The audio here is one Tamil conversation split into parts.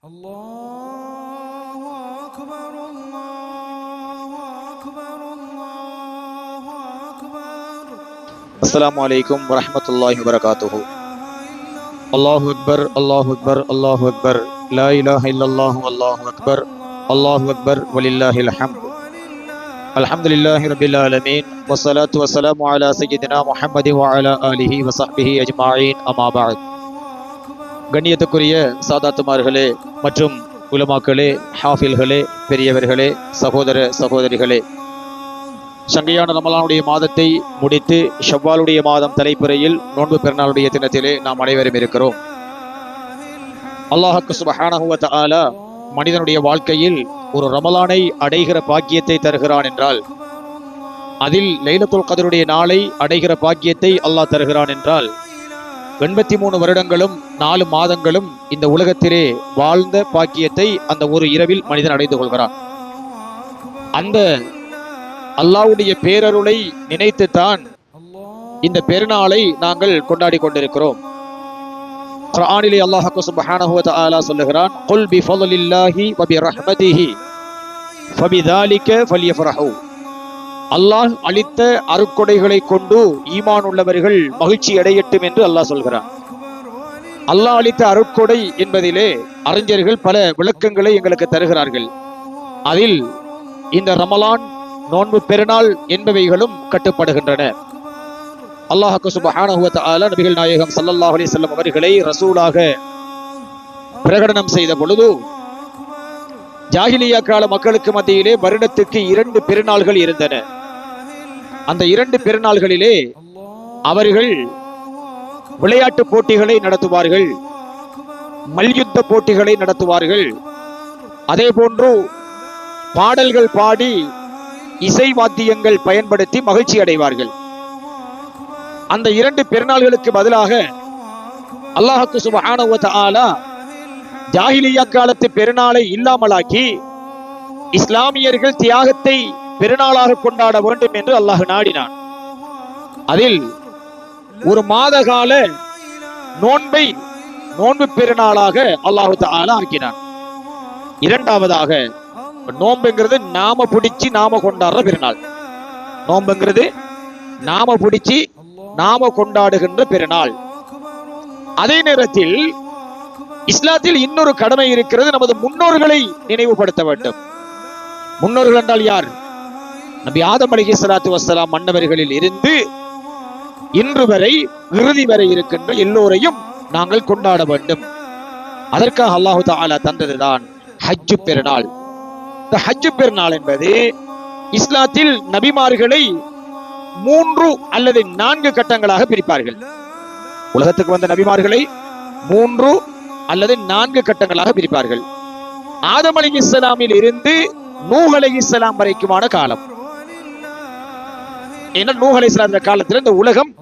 الله أكبر الله أكبر الله أكبر. السلام عليكم ورحمة الله وبركاته. الله أكبر الله أكبر الله أكبر. لا إله إلا الله والله أكبر. الله أكبر ولله الحمد. الحمد لله رب العالمين والصلاة والسلام على سيدنا محمد وعلى آله وصحبه أجمعين أما بعد. கண்ணியத்துக்குரிய சாதாத்துமார்களே மற்றும் உலமாக்களே ஹாஃபில்களே பெரியவர்களே சகோதர சகோதரிகளே. சங்கையான ரமலானுடைய மாதத்தை முடித்து ஷவ்வாலுடைய மாதம் தலைப்புறையில் நோன்பு பெருநாளுடைய தினத்திலே நாம் அனைவரும் இருக்கிறோம். அல்லாஹக்கு சுபஹானகுவத் ஆலா மனிதனுடைய வாழ்க்கையில் ஒரு ரமலானை அடைகிற பாக்கியத்தை தருகிறான் என்றால் அதில் லைலத்துல் கதருடைய நாளை அடைகிற பாக்கியத்தை அல்லாஹ் தருகிறான் என்றால் எண்பத்தி மூணு வருடங்களும் நாலு மாதங்களும் இந்த உலகத்திலே வாழ்ந்த பாக்கியத்தை அந்த ஒரு இரவில் மனிதன் அடைந்து கொள்கிறான். அந்த அல்லாஹ்வுடைய பேரருளை நினைத்துத்தான் இந்த பெருநாளை நாங்கள் கொண்டாடி கொண்டிருக்கிறோம். குரானிலே அல்லாஹ் சுப்ஹானஹு வ தஆலா சொல்லுகிறான் குல் பி ஃபضலில்லாஹி வ பி ரஹ்மதிஹி ஃபபிதாலிக ஃபல்யஃப்ரஹு. அல்லாஹ் அளித்த அருக்கொடைகளை கொண்டு ஈமான் உள்ளவர்கள் மகிழ்ச்சி அடையட்டும் என்று அல்லாஹ் சொல்கிறான். அல்லாஹ் அளித்த அருட்கொடை என்பதிலே அறிஞர்கள் பல விளக்கங்களை எங்களுக்கு தருகிறார்கள். அதில் இந்த ரமலான் நோன்பு பெருநாள் என்பவைகளும் கட்டுப்படுகின்றன. அல்லாஹு சுபஹானஹு வ நபிகள் நாயகம் சல்லல்லாஹ் அலி செல்லம் அவர்களை ரசூலாக பிரகடனம் செய்த பொழுது ஜாகிலியா கால மக்களுக்கு மத்தியிலே வருடத்துக்கு இரண்டு பெருநாள்கள் இருந்தன. அந்த இரண்டு பெருநாள்களிலே அவர்கள் விளையாட்டு போட்டிகளை நடத்துவார்கள். மல்யுத்த போட்டிகளை நடத்துவார்கள். அதே போன்று பாடல்கள் பாடி இசை வாத்தியங்கள் பயன்படுத்தி மகிழ்ச்சி அடைவார்கள். அந்த இரண்டு பெருநாள்களுக்கு பதிலாக அல்லாஹுக்கு சுபஹானஹு ஆலா ஜாகிலியா ஜாஹிலியா காலத்து பெருநாளை இல்லாமலாக்கி இஸ்லாமியர்கள் தியாகத்தை பெருநாளாக கொண்டாட வேண்டும் என்று அல்லாஹ் நாடினான். அதில் ஒரு மாத கால நோன்பை நோன்பு பெருநாளாக அல்லாஹு தஆலா ஆக்கினான். இரண்டாவதாக நோன்புங்கிறது நாம பிடிச்சி நாம கொண்டாடுற பெருநாள். நோன்புங்கிறது நாம பிடிச்சி நாம கொண்டாடுகின்ற பெருநாள். அதே நேரத்தில் இஸ்லாத்தில் இன்னொரு கடமை இருக்கிறது நமது முன்னோர்களை நினைவுபடுத்த வேண்டும். முன்னோர்கள் என்றால் யார்? நபி ஆதம் அலிஹி சலாத்து வஸ்ஸலாம் மன்னவர்களில் இருந்து இன்று வரை இறுதி வரை இருக்கின்ற எல்லோரையும் நாங்கள் கொண்டாட வேண்டும். அதற்காக அல்லாஹு தாலா தந்ததுதான் ஹஜ்ஜு பெருநாள். இந்த ஹஜ்ஜு பெருநாள் என்பது இஸ்லாத்தில் நபிமார்களை மூன்று அல்லது நான்கு கட்டங்களாக பிரிப்பார்கள். உலகத்துக்கு வந்த நபிமார்களை மூன்று அல்லது நான்கு கட்டங்களாக பிரிப்பார்கள். ஆதம் அலி இஸ்லாமில் இருந்து நூஹ் அலி இஸ்லாம் வரைக்குமான காலம். ஏன்னா நூஹ் அலி இஸ்லாம் காலத்தில் இந்த உலகம்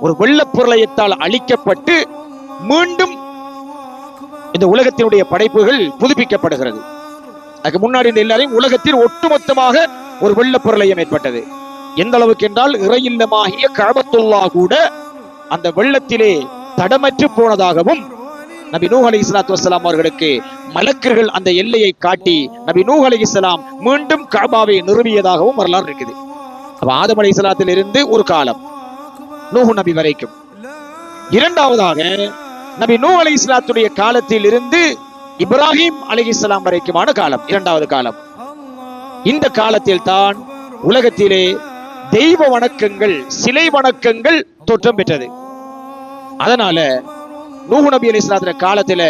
ஒரு வெள்ளப் பிரளயத்தால் அழிக்கப்பட்டு மீண்டும் இந்த உலகத்தினுடைய படைப்புகள் புதுப்பிக்கப்படுகிறது. அதுக்கு முன்னாடி இந்த எல்லாரையும் உலகத்தில் ஒட்டுமொத்தமாக ஒரு வெள்ளப் பிரளயம் ஏற்பட்டது. எந்த அளவுக்கு என்றால் இறையில்லமாகிய கழபத்துல்லா கூட அந்த வெள்ளத்திலே தடமற்று போனதாகவும் நபி நூஹ் அலி இஸ்லாத்து வசலாம் அவர்களுக்கு மலக்கர்கள் அந்த எல்லையை காட்டி நபி நூஹ் அலி இஸ்லாம் மீண்டும் கபாவை நிறுவியதாகவும் வரலாறு இருக்குது. அப்ப ஆதம் அலி இஸ்லாத்தில் இருந்து ஒரு காலம். நூஹு நபி வரைக்கும். இரண்டாவதாக நபி நூ அலி இஸ்லாத்துடைய காலத்தில் இருந்து இப்ராஹிம் அலி இஸ்லாம் வரைக்குமான காலம் இரண்டாவது காலம். இந்த காலத்தில் தான் உலகத்திலே தெய்வ வணக்கங்கள் சிலை வணக்கங்கள் தோற்றம் பெற்றது. அதனால நூஹு நபி அலி இஸ்லாத்தின காலத்துல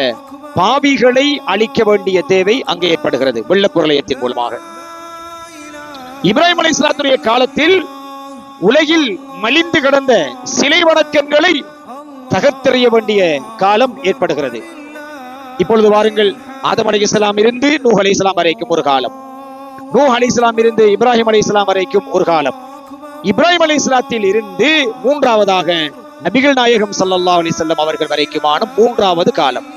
பாவிகளை அழிக்க வேண்டிய தேவை அங்கே ஏற்படுகிறது வெள்ளப்புரளயத்தின் மூலமாக. இப்ராஹிம் அலி இஸ்லாத்துடைய காலத்தில் உலகில் மலிந்து கிடந்த சிலை வணக்கங்களை தகர்த்தெறிய வேண்டிய காலம் ஏற்படுகிறது. இப்பொழுது வாருங்கள் ஆதம் அலி இஸ்லாம் இருந்து நூஹ் அலி இஸ்லாம் வரைக்கும் ஒரு காலம். நூஹ் அலி இஸ்லாம் இருந்து இப்ராஹிம் அலி இஸ்லாம் வரைக்கும் ஒரு காலம். இப்ராஹிம் அலி இஸ்லாத்தில் இருந்து மூன்றாவதாக நபிகள் நாயகம் சல்லா அலி செல்லம் அவர்கள் வரைக்குமான மூன்றாவது காலம்.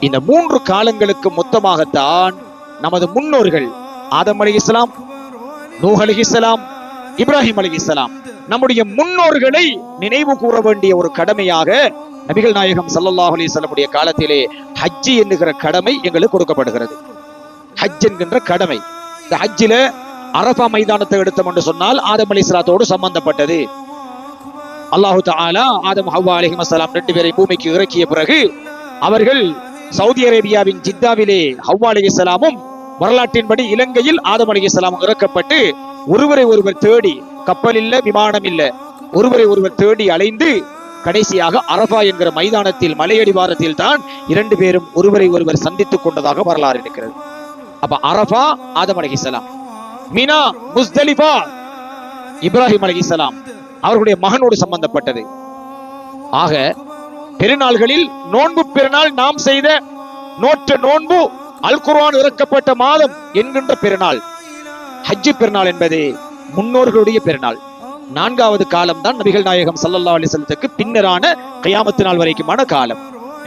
இந்த மூன்று காலங்களுக்கு மொத்தமாகத்தான் நமது முன்னோர்கள் ஆதம் அலி இஸ்லாம் நூஹ் அலி இஸ்லாம் இப்ராஹிம் அலி இஸ்லாம் நம்முடைய முன்னோர்களை நினைவு கூற வேண்டிய ஒரு கடமையாக நபிகள் நாயகம் சல்லாஹ் அலி சொல்லமுடைய காலத்திலே ஹஜ்ஜி என்கிற கடமை எங்களுக்கு கொடுக்கப்படுகிறது. ஹஜ் என்கின்ற கடமை. இந்த ஹஜ்ஜில அரபா மைதானத்தை எடுத்தோம் என்று சொன்னால் ஆதம் அலைஹிஸ்ஸலாத்தோடு சம்பந்தப்பட்டது. அல்லாஹு தாலா ஆதம் ஹவ்வா அலைஹிஸ்ஸலாம் ரெண்டு பேரை பூமிக்கு இறக்கிய பிறகு அவர்கள் சவுதி அரேபியாவின் ஜித்தாவிலே ஹவ்வா அலைஹிஸ்ஸலாமும் வரலாற்றின்படி இலங்கையில் ஆதம் அலைஹிஸ்ஸலாம் இறக்கப்பட்டு ஒருவரை ஒருவர் தேடி கப்பல் இல்ல விமானம் இல்ல ஒருவரை ஒருவர் தேடி அலைந்து கடைசியாக அரபா என்கிற மைதானத்தில் மலையடிவாரத்தில் தான் இரண்டு பேரும் ஒருவரை ஒருவர் சந்தித்துக் கொண்டதாக வரலாறு இருக்கிறது. அப்ப அரபா ஆதம் சலாம் மீனா முஸ்தலிபா இப்ராஹிம் அலைஹிஸ்ஸலாம் அவர்களுடைய மகனோடு சம்பந்தப்பட்டது. ஆக பெருநாள்களில் நோன்பு பெருநாள் நாம் செய்த நோற்ற நோன்பு அல் குர்ஆன் இறக்கப்பட்ட மாதம் என்கின்ற பெருநாள். ஹஜ்ஜு பெருநாள் என்பது முன்னோர்களுடைய பெருநாள். நான்காவது காலம் தான் நபிகள் நாயகம் சல்லல்லா அலிசல்லத்துக்கு பின்னரான கையாமத்து நாள் வரைக்குமான காலம்.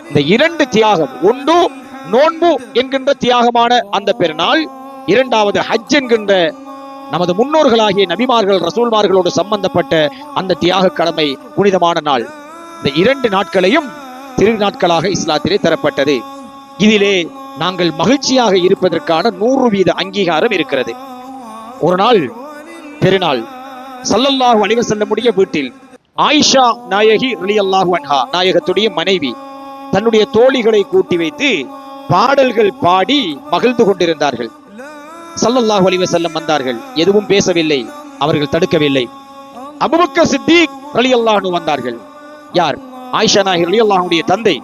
இந்த இரண்டு தியாகம் ஒன்று நோன்பு என்கின்ற தியாகமான அந்த பெருநாள் இரண்டாவது ஹஜ் என்கின்ற நமது முன்னோர்களாகிய நபிமார்கள் ரசூல்மார்களோடு சம்பந்தப்பட்ட அந்த தியாக கடமை புனிதமான நாள். இந்த இரண்டு நாட்களையும் திருநாட்களாக இஸ்லாத்திலே தரப்பட்டது. இதிலே நாங்கள் மகிழ்ச்சியாக இருப்பதற்கான நூறு வீத அங்கீகாரம் இருக்கிறது. ஒரு நாள் பெருநாள் சல்லல்லாஹு வழிவ செல்ல முடிய வீட்டில் ஆயிஷா நாயகி ரலியல்லாஹு அன்ஹா நாயகத்துடைய மனைவி தன்னுடைய தோழிகளை கூட்டி வைத்து பாடல்கள் பாடி மகிழ்ந்து கொண்டிருந்தார்கள். சல்லல்லாஹு அலிவ செல்லம் வந்தார்கள். எதுவும் பேசவில்லை அவர்கள் தடுக்கவில்லை. அபுபக்க சித்திக் அலி அல்லாஹு வந்தார்கள். யார்? ஆயிஷா நாயகி ரலியல்லாஹுடைய தந்தை.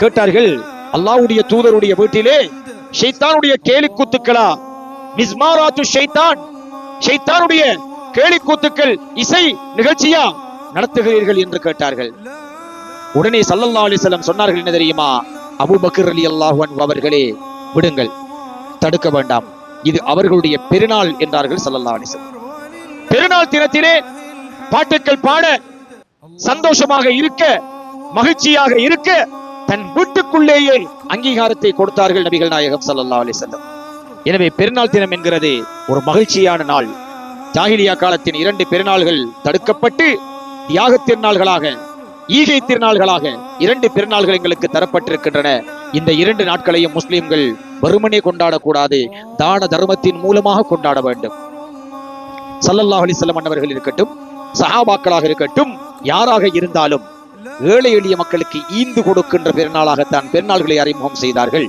கேட்டார்கள் அல்லாவுடைய தூதருடைய வீட்டிலே ஷைத்தானுடைய கேலிக்கூத்துக்களா? மிஸ்மாராத்து ஷைத்தான். ஷைத்தானுடைய கேலிக்கூத்துக்கள் இசை நிகழ்ச்சியா நடத்துகிறீர்கள் என்று கேட்டார்கள். உடனே சல்லல்லா அலைஹி சொன்னார்கள் என்ன தெரியுமா? அபூபக்கர் அலி அல்லாஹன் அவர்களே விடுங்கள் தடுக்க வேண்டாம். இது அவர்களுடைய பெருநாள் என்றார்கள் சல்லல்லா அலைஹி பெருநாள் தினத்திலே பாட்டுக்கள் பாட சந்தோஷமாக இருக்க மகிழ்ச்சியாக இருக்க தன் வீட்டுக்குள்ளேயே அங்கீகாரத்தை கொடுத்தார்கள் நபிகள் நாயகம் சல்லா அலிசல்லம் எனவே பெருநாள் தினம் என்கிறது ஒரு மகிழ்ச்சியான நாள். ஜாகிலியா காலத்தின் இரண்டு பெருநாள்கள் தடுக்கப்பட்டு தியாக திருநாள்களாக ஈகை திருநாள்களாக இரண்டு பெருநாள்கள் எங்களுக்கு தரப்பட்டிருக்கின்றன. இந்த இரண்டு நாட்களையும் முஸ்லிம்கள் வெறுமனே கொண்டாடக்கூடாது. தான தர்மத்தின் மூலமாக கொண்டாட வேண்டும். சல்லல்லாஹ் அலிசல்லம் வஸல்லம் அன்னவர்கள் இருக்கட்டும் சஹாபாக்களாக இருக்கட்டும் யாராக இருந்தாலும் ஏழை எளிய மக்களுக்கு ஈந்து கொடுக்கின்ற பெருநாளாகத்தான் பெருநாள்களை அறிமுகம் செய்தார்கள்.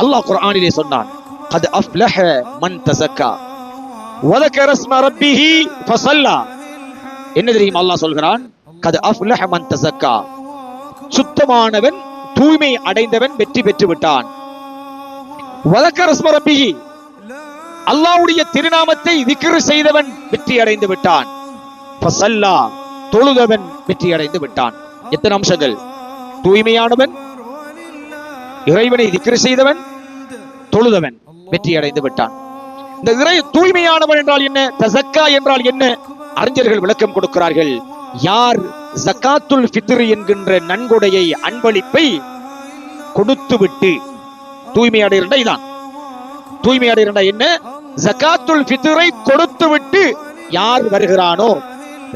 அல்லாஹ் குர்ஆனிலே சொன்னான் கத் அஃப்லஹ மன் தஸக்கா வதக்கர ஸ்ம ரப்பிஹி ஃபஸல்லா. என்ன தெரியும் அல்லாஹ் சொல்கிறான்? கத் அஃப்லஹ மன் தஸக்கா சுத்தமானவன் தூய்மை அடைந்தவன் வெற்றி பெற்று விட்டான் வதக்கர ஸ்ம ரப்பிஹி அல்லாஹ்வுடைய திருநாமத்தை விக்கிரு செய்தவன் வெற்றி அடைந்து விட்டான். ஃபஸல்லா தொழுதவன் வெற்றி அடைந்து விட்டான். எத்தனை அம்சங்கள்? தூய்மையானவன் இறைவனை திக்ரு செய்தவன் தொழுதவன் வெற்றி அடைந்து விட்டான். இந்த இறை தூய்மையானவன் என்றால் என்ன? தசக்கா என்றால் என்ன? அறிஞர்கள் விளக்கம் கொடுக்கிறார்கள். யார் ஜக்காத்துல் ஃபித்ர் என்கின்ற நன்கொடையை அன்பளிப்பை கொடுத்து விட்டு தூய்மை அடைகிறா இதான். தூய்மை அடைகிறா என்ன? ஜக்காத்துல் ஃபித்ரை கொடுத்து விட்டு யார் வருகிறானோ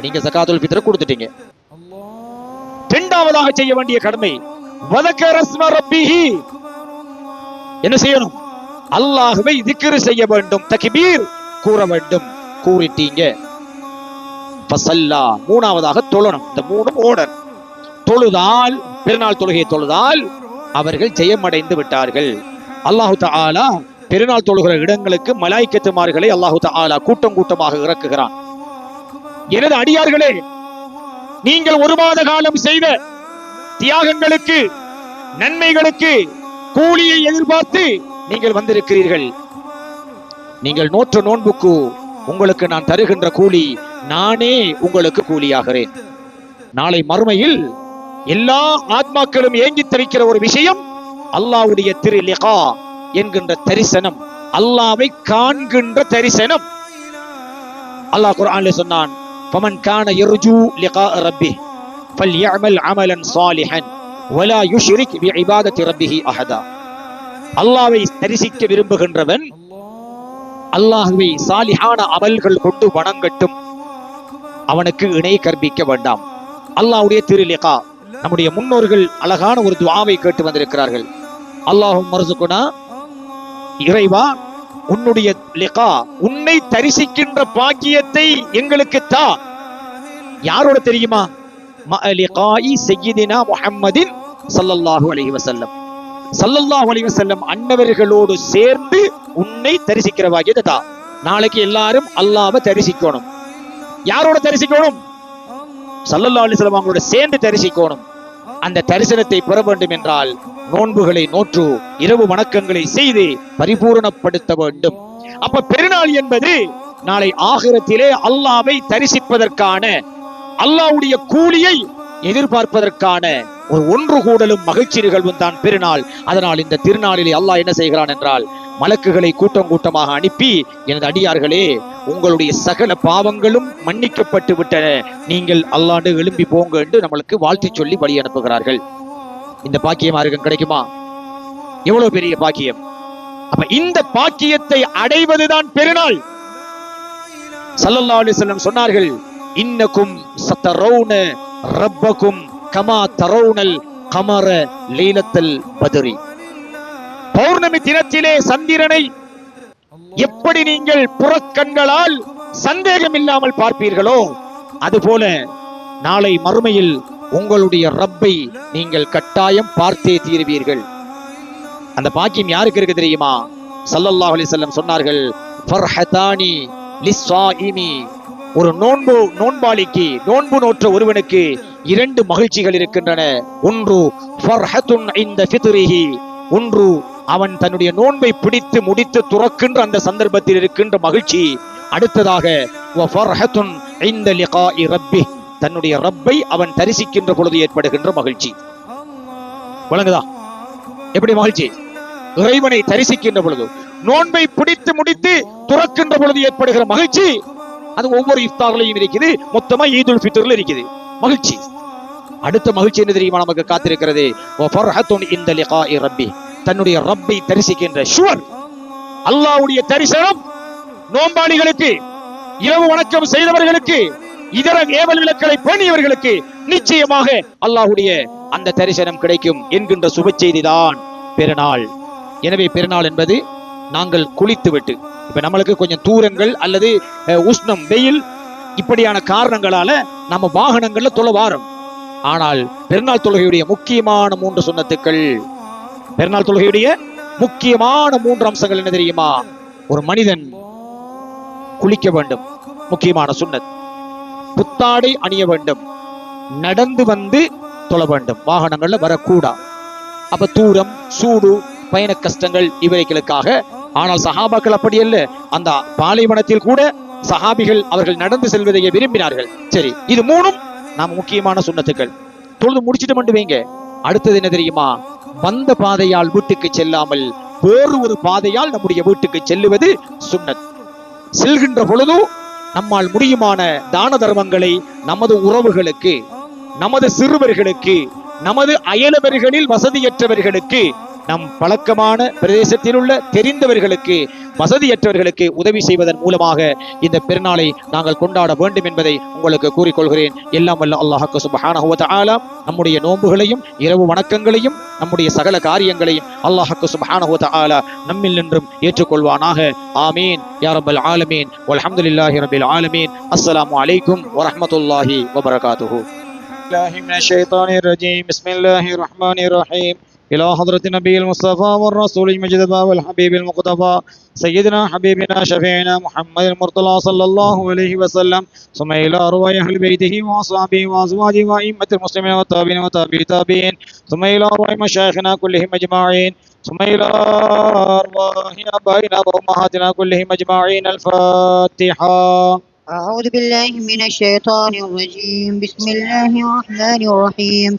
நீங்க ஜக்காத்துல் பித்ர கொடுத்துட்டீங்க. இரண்டாவதாக செய்ய வேண்டிய கடமை என்ன செய்யணும்? அல்லாஹுவை திக்ரு செய்ய வேண்டும் தகிபீர் கூற வேண்டும். கூறிட்டீங்க. மூணாவதாக தொழணும். இந்த மூணும் ஓடர். தொழுதால் பெருநாள் தொழுகையை தொழுதால் அவர்கள் ஜெயமடைந்து விட்டார்கள். அல்லாஹு ஆலா பெருநாள் தொழுகிற இடங்களுக்கு மலாய்க்கத்துமார்களை அல்லாஹு ஆலா கூட்டம் கூட்டமாக இறக்குகிறான். எனது அடியார்களே நீங்கள் ஒரு மாத காலம் செய்த தியாகங்களுக்கு நன்மைகளுக்கு கூலியை எதிர்பார்த்து நீங்கள் வந்திருக்கிறீர்கள். நீங்கள் நோற்ற நோன்புக்கு உங்களுக்கு நான் தருகின்ற கூலி நானே உங்களுக்கு கூலியாகிறேன். நாளை மறுமையில் எல்லா ஆத்மாக்களும் ஏங்கி தவிக்கிற ஒரு விஷயம் அல்லாஹ்வுடைய திரு லிகா என்கின்ற தரிசனம். அல்லாவை காண்கின்ற தரிசனம். அல்லாஹ் குர்ஆன்ல சொன்னான் فمن كان يرجو لقاء ربه فليعمل عملا صالحا ولا يشرك بعبادة ربه أحدا அல்லாவை தரிசிக்க விரும்புகின்றவன் அல்லாஹுவை சாலிஹான அமல்கள் கொண்டு வணங்கட்டும் அவனுக்கு இணை கற்பிக்க வேண்டாம் அல்லாஹ்வுடைய திருலிகா நம்முடைய முன்னோர்கள் அழகான ஒரு துஆவை கேட்டு வந்திருக்கிறார்கள் அல்லாஹும் மருசுகுனா இறைவா உன்னுடைய லிகா உன்னை தரிசிக்கின்ற பாக்கியத்தை எங்களுக்கு தா. யாரோட தெரியுமா? மலிகாயி செய்யினா முஹம்மதின் சல்லல்லாஹு அலைஹி வஸல்லம். சல்லல்லாஹு அலைஹி வஸல்லம் அன்னவர்களோடு சேர்ந்து உன்னை தரிசிக்கிற பாக்கியத்தை தா. நாளைக்கு எல்லாரும் அல்லாஹ்வை தரிசிக்கணும். யாரோட தரிசிக்கணும்? சல்லல்லா அலைஹி வஸல்லம் அவங்களோட சேர்ந்து தரிசிக்கணும். அந்த தரிசனத்தை பெற வேண்டும் என்றால் நோன்புகளை நோற்று இரவு வணக்கங்களை செய்து பரிபூரணப்படுத்த வேண்டும். அப்ப பெருநாள் என்பது நாளை ஆகிரத்திலே அல்லாவை தரிசிப்பதற்கான அல்லாஹ்வுடைய கூலியை எதிர்பார்ப்பதற்கான ஒரு ஒன்று கூடலும் மகிழ்ச்சி நிகழ்வும் தான் பெருநாள். அதனால் இந்த திருநாளிலே அல்லாஹ் என்ன செய்கிறான் என்றால் மலக்குகளை கூட்டம் கூட்டமாக அனுப்பி எனது அடியார்களே உங்களுடைய சகல பாவங்களும் மன்னிக்கப்பட்டு விட்டன. நீங்கள் அல்லாண்டு எழும்பி போங்க என்று நம்மளுக்கு வாழ்த்து சொல்லி வழி அனுப்புகிறார்கள். இந்த பாக்கியம் யாருக்கும் கிடைக்குமா? எவ்வளவு பெரிய பாக்கியம். அப்ப இந்த பாக்கியத்தை அடைவதுதான் பெருநாள். ஸல்லல்லாஹு அலைஹி சொன்னார்கள் இன்னக்கும் சத்தரௌன ரப்பக்கும் கமா தரௌனல் கமர லீலத்தல் பதுரி. பௌர்ணமி தினத்திலே சந்திரனை எப்படி நீங்கள் புறக்கண்களால் சந்தேகம் இல்லாமல் பார்ப்பீர்களோ அதுபோல நாளை மறுமையில் உங்களுடைய ரப்பை நீங்கள் கட்டாயம் பார்த்தே தீருவீர்கள். அந்த பாக்கியம் யாருக்கு இருக்கு தெரியுமா? சல்லல்லாஹ் அலி செல்லம் சொன்னார்கள் ஃபர்ஹதானி லிஸ்ஸாயிமி. ஒரு நோன்பு நோன்பாளிக்கு நோன்பு நோற்ற ஒருவனுக்கு இரண்டு மகிழ்ச்சிகள் இருக்கின்றன. ஒன்று ஃபர்ஹத்துன் இந்த ஃபித்ரிஹி. ஒன்று அவன் தன்னுடைய நோன்பை பிடித்து முடித்து துறக்கின்ற அந்த சந்தர்ப்பத்தில் இருக்கின்ற மகிழ்ச்சி. அடுத்ததாக தன்னுடைய ரப்பை அவன் தரிசிக்கின்ற பொழுது ஏற்படுகின்ற மகிழ்ச்சி. வழங்குதா எப்படி மகிழ்ச்சி? இறைவனை தரிசிக்கின்ற பொழுது நோன்பை பிடித்து முடித்து துறக்கின்ற பொழுது ஏற்படுகிற மகிழ்ச்சி. அது ஒவ்வொரு இஃப்தார்லையும் இருக்குது மொத்தமா ஈதுல் பித்தர்ல இருக்குது. மகிழ்ச்சி. அடுத்த மகிழ்ச்சி என்ன தெரியுமா நமக்கு காத்திருக்கிறது? இந்த லிகா ரப்பி தன்னுடைய ரப்பை தரிசிக்கின்ற ஷுவர் அல்லாஹ்வுடைய தரிசனம் நோம்பாளிகளுக்கு இரவு வணக்கம் செய்தவர்களுக்கு இதர ஏவல் விளக்களை பேணியவர்களுக்கு நிச்சயமாக அல்லாஹ்வுடைய அந்த தரிசனம் கிடைக்கும் என்கின்ற சுப செய்திதான் பெருநாள். எனவே பெருநாள் என்பது நாங்கள் குளித்துவிட்டு இப்ப நம்மளுக்கு கொஞ்சம் தூரங்கள் அல்லது அஹ், உஷ்ணம் வெயில் இப்படியான காரணங்களால நம்ம வாகனங்கள்ல தொலை வாரம். ஆனால் பெருநாள் தொழுகையுடைய முக்கியமான மூன்று சுண்ணத்துக்கள் பெருநாள் தொழுகையுடைய முக்கியமான மூன்று அம்சங்கள் என்ன தெரியுமா? ஒரு மனிதன் குளிக்க வேண்டும். முக்கியமான சுண்ணத். புத்தாடை அணிய வேண்டும். நடந்து வந்து தொழ வேண்டும். வாகனங்கள்ல வரக்கூடா. அப்ப தூரம் சூடு பயண கஷ்டங்கள் இவைகளுக்காக. ஆனால் சஹாபாக்கள் அப்படி அல்ல. அந்த பாலைவனத்தில் கூட சஹாபிகள் அவர்கள் நடந்து செல்வதையே விரும்பினார்கள். சரி இது மூணும் நாம முக்கியமான சுண்ணத்துக்கள். தொழுது முடிச்சிட்டு மட்டும் வைங்க. அடுத்தது என்ன தெரியுமா? வந்த பாதையால் வீட்டுக்கு செல்லாமல் வேறு ஒரு பாதையால் நம்முடைய வீட்டுக்கு செல்லுவது சுன்னத் செல்கின்ற பொழுதோ நம்மால் முடியுமான தான தர்மங்களை நமது உறவுகளுக்கு நமது சிறுவர்களுக்கு நமது அயலவர்களில் வசதியற்றவர்களுக்கு நம் பழக்கமான பிரதேசத்தில் உள்ள தெரிந்தவர்களுக்கு வசதியற்றவர்களுக்கு உதவி செய்வதன் மூலமாக இந்த பெருநாளை நாங்கள் கொண்டாட வேண்டும் என்பதை உங்களுக்கு கூறிக்கொள்கிறேன் எல்லாம் வல்ல அல்லாஹ்க்கு சுப்ஹானஹு வ தஆலா நம்முடைய நோன்புகளையும் இரவு வணக்கங்களையும் நம்முடைய சகல காரியங்களையும் அல்லாஹ்க்கு சுப்ஹானஹு வ தஆலா நம்மில் நின்றும் ஏற்றுக்கொள்வானாக ஆமீன் யா ரப்பல் ஆலமீன் வல்ஹம்துலில்லாஹி ரப்பில் ஆலமீன் அஸ்ஸலாமு அலைக்கும் வரஹ்மத்துல்லாஹி வபரகாத்துஹு الله من الشيطان الرجيم بسم الله الرحمن الرحيم إلى حضرة النبي المصطفى والرسول المجتبى والحبيب المقتفى سيدنا حبيبنا شفيعنا محمد المرتضى صلى الله عليه وسلم ثم إلى أرواح أهل بيته وأصحابه وأزواجه وأئمة المسلمين والتابعين وتابعي التابعين ثم إلى أرواح مشايخنا كلهم أجمعين ثم إلى أرواح آبائنا وأمهاتنا كلهم أجمعين الفاتحة. أعوذ بالله من الشيطان الرجيم بسم الله الرحمن الرحيم.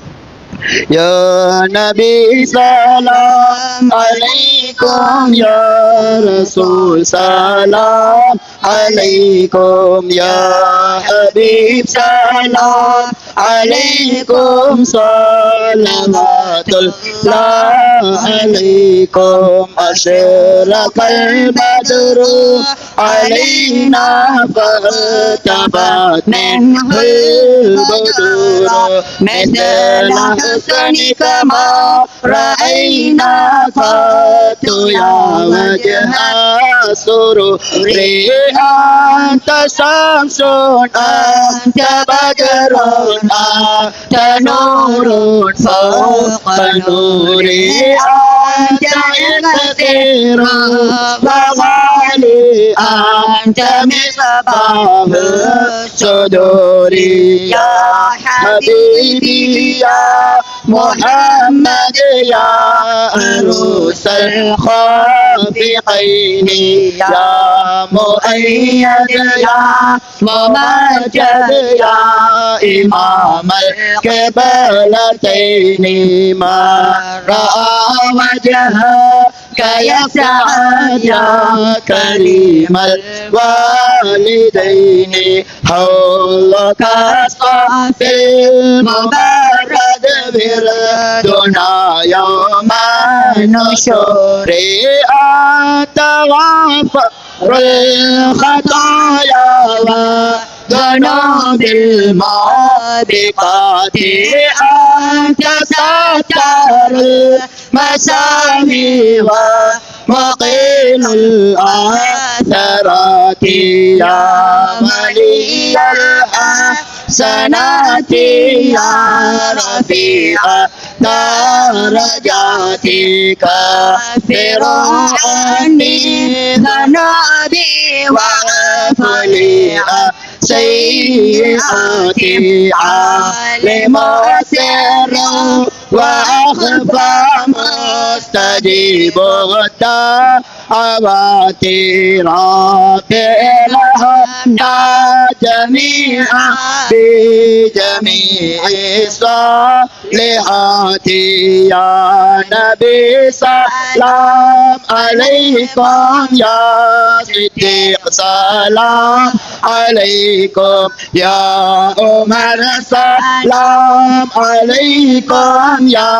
Ya Nabi Salam Alaikum Ya Rasul Salam Alaikum Ya Habib Salam عليكم صلوات الله عليكم أشرق البدر علينا فارتبت منه البدور مثل حسنك ما رأينا قط يا وجه السرور أنت شمس أنت بدر أنت نور فوق نوري أنت كثير وغالي. أنت مصباح الصدور يا حبيبي يا محمد يا عروس الخافقين. يا مؤيد يا ممجد يا إمام. القبلتين ما رأى وجهك يسعد كريم الوالدين. حولك صافي المبرد بردنا يوم النشور غفر الخطايا ربنا بالموت فاتحا تستر المسامي ومقيل الآثرات يا ولي الأحد الحسنات يا رفيع درجاتك كفر عني ذنوبي وغفلي سيئاتي. عالم سر وأخفى مستجيب الدعوات رافع لها جميعا بجميع الصالحات يا نبي سلام عليكم يا صديق سلام عليكم يا عمر سلام عليكم يا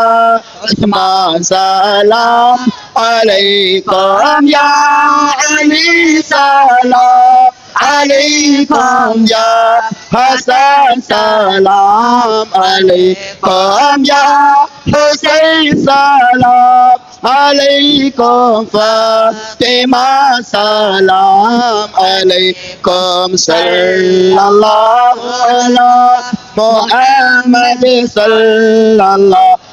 عثمان سلام عليكم يا علي سلام عليكم يا حسن سلام عليكم يا حسين سلام عليكم فاطمة سلام عليكم صلى الله على محمد صلى الله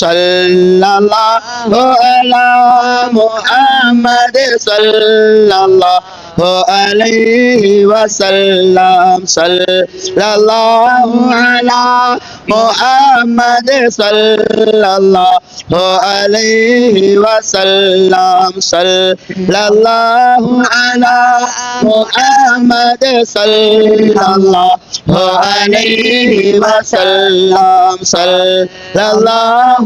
sallallahu ala Muhammad sallallahu alaihi wasallam sallallahu ala Muhammad sallallahu alaihi wasallam sallallahu ala Muhammad sallallahu alaihi wasallam sallallahu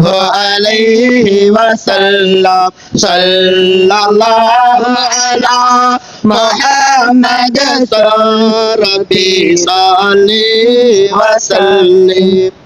عليه وسلم صلى الله على محمد ربي صلي وسلم